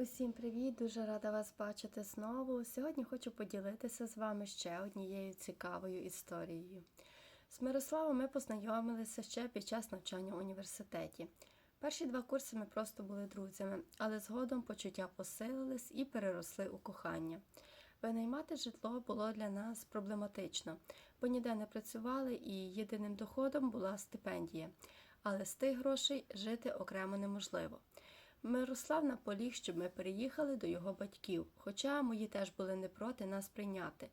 Усім привіт! Дуже рада вас бачити знову. Сьогодні хочу поділитися з вами ще однією цікавою історією. З Мирославом ми познайомилися ще під час навчання в університеті. Перші два курси ми просто були друзями, але згодом почуття посилились і переросли у кохання. Винаймати житло було для нас проблематично, бо ніде не працювали і єдиним доходом була стипендія. Але з тих грошей жити окремо неможливо. Мирослав наполіг, щоб ми переїхали до його батьків, хоча мої теж були не проти нас прийняти.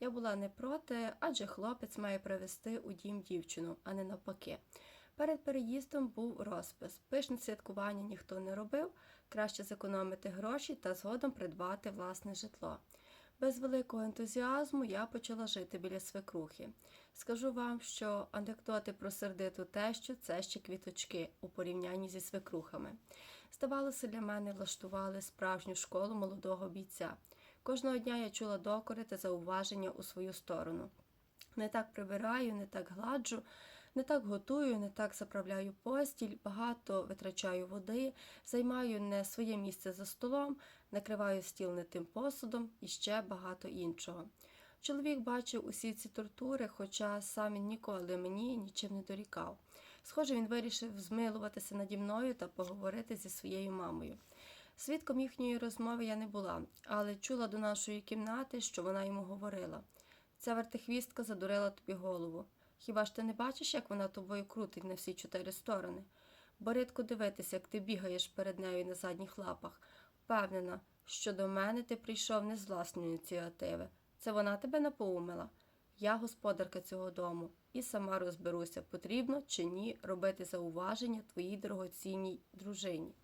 Я була не проти, адже хлопець має привезти у дім дівчину, а не навпаки. Перед переїздом був розпис. Пишне святкування ніхто не робив, краще зекономити гроші та згодом придбати власне житло. Без великого ентузіазму я почала жити біля свекрухи. Скажу вам, що анекдоти про сердиту тещу це ще квіточки у порівнянні зі свекрухами. Здавалося, для мене влаштували справжню школу молодого бійця. Кожного дня я чула докори та зауваження у свою сторону. Не так прибираю, не так гладжу, не так готую, не так заправляю постіль, багато витрачаю води, займаю не своє місце за столом, накриваю стіл не тим посудом і ще багато іншого. Чоловік бачив усі ці тортури, хоча сам він ніколи мені нічим не дорікав. Схоже, він вирішив змилуватися наді мною та поговорити зі своєю мамою. Свідком їхньої розмови я не була, але чула до нашої кімнати, що вона йому говорила. Ця вертихвістка задурила тобі голову. Хіба ж ти не бачиш, як вона тобою крутить на всі чотири сторони? Боридко дивитися, як ти бігаєш перед нею на задніх лапах. Впевнена, що до мене ти прийшов не з власної ініціативи. Це вона тебе напоумила. Я господарка цього дому і сама розберуся, потрібно чи ні робити зауваження твоїй дорогоцінній дружині.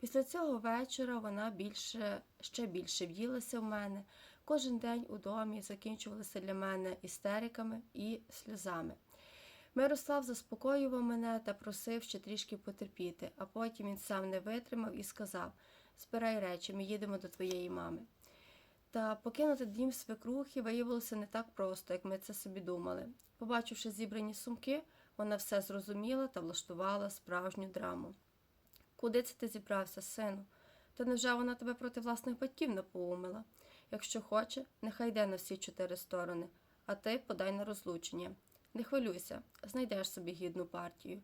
Після цього вечора вона більше, ще більше в'їлася в мене. Кожен день у домі закінчувалися для мене істериками і сльозами. Мирослав заспокоював мене та просив ще трішки потерпіти, а потім він сам не витримав і сказав: Збирай речі, ми їдемо до твоєї мами. Та покинути дім свекрухи виявилося не так просто, як ми це собі думали. Побачивши зібрані сумки, вона все зрозуміла та влаштувала справжню драму. Куди це ти зібрався, сину? Та невже вона тебе проти власних батьків напоумила? Якщо хоче, нехай йде на всі чотири сторони, а ти подай на розлучення. Не хвилюйся, знайдеш собі гідну партію.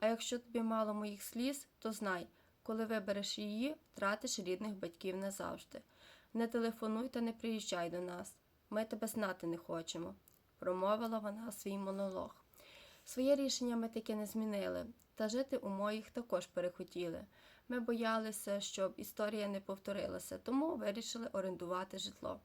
А якщо тобі мало моїх сліз, то знай, коли вибереш її, втратиш рідних батьків назавжди. Не телефонуй та не приїжджай до нас. Ми тебе знати не хочемо, промовила вона свій монолог. Своє рішення ми таки не змінили, та жити у моїх також перехотіли. Ми боялися, щоб історія не повторилася, тому вирішили орендувати житло.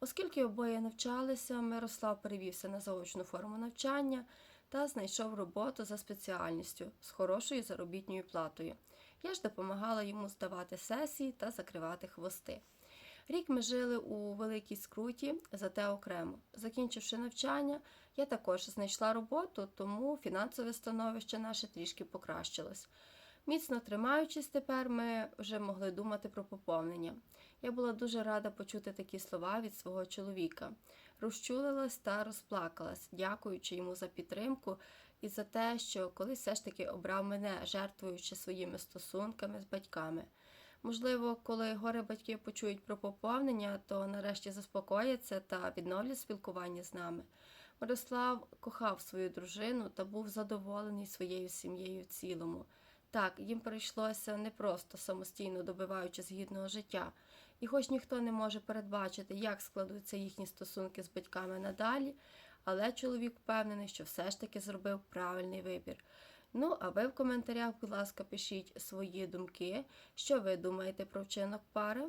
Оскільки обоє навчалися, Мирослав перевівся на заочну форму навчання та знайшов роботу за спеціальністю з хорошою заробітною платою. Я ж допомагала йому здавати сесії та закривати хвости. Рік ми жили у великій скруті, зате окремо. Закінчивши навчання, я також знайшла роботу, тому фінансове становище наше трішки покращилось. Міцно тримаючись тепер, ми вже могли думати про поповнення. Я була дуже рада почути такі слова від свого чоловіка. Розчулилась та розплакалась, дякуючи йому за підтримку і за те, що колись все ж таки обрав мене, жертвуючи своїми стосунками з батьками. Можливо, коли горе батьки почують про поповнення, то нарешті заспокояться та відновлять спілкування з нами. Мирослав кохав свою дружину та був задоволений своєю сім'єю в цілому. Так, їм прийшлося непросто самостійно добиваючись гідного життя, і хоч ніхто не може передбачити, як складуться їхні стосунки з батьками надалі, але чоловік впевнений, що все ж таки зробив правильний вибір. Ну, а ви в коментарях, будь ласка, пишіть свої думки, що ви думаєте про вчинок пари.